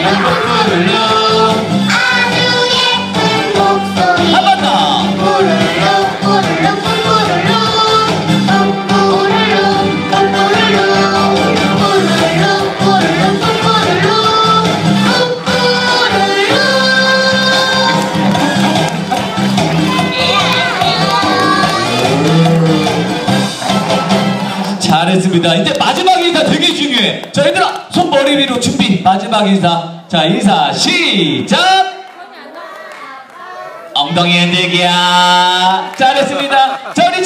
Hallelujah. 좋습니다. 이제 마지막 인사 되게 중요해. 자, 얘들아, 손 머리 위로 준비. 마지막 인사. 자, 인사 시작! 엉덩이 흔들기야. 잘했습니다. 자, 우리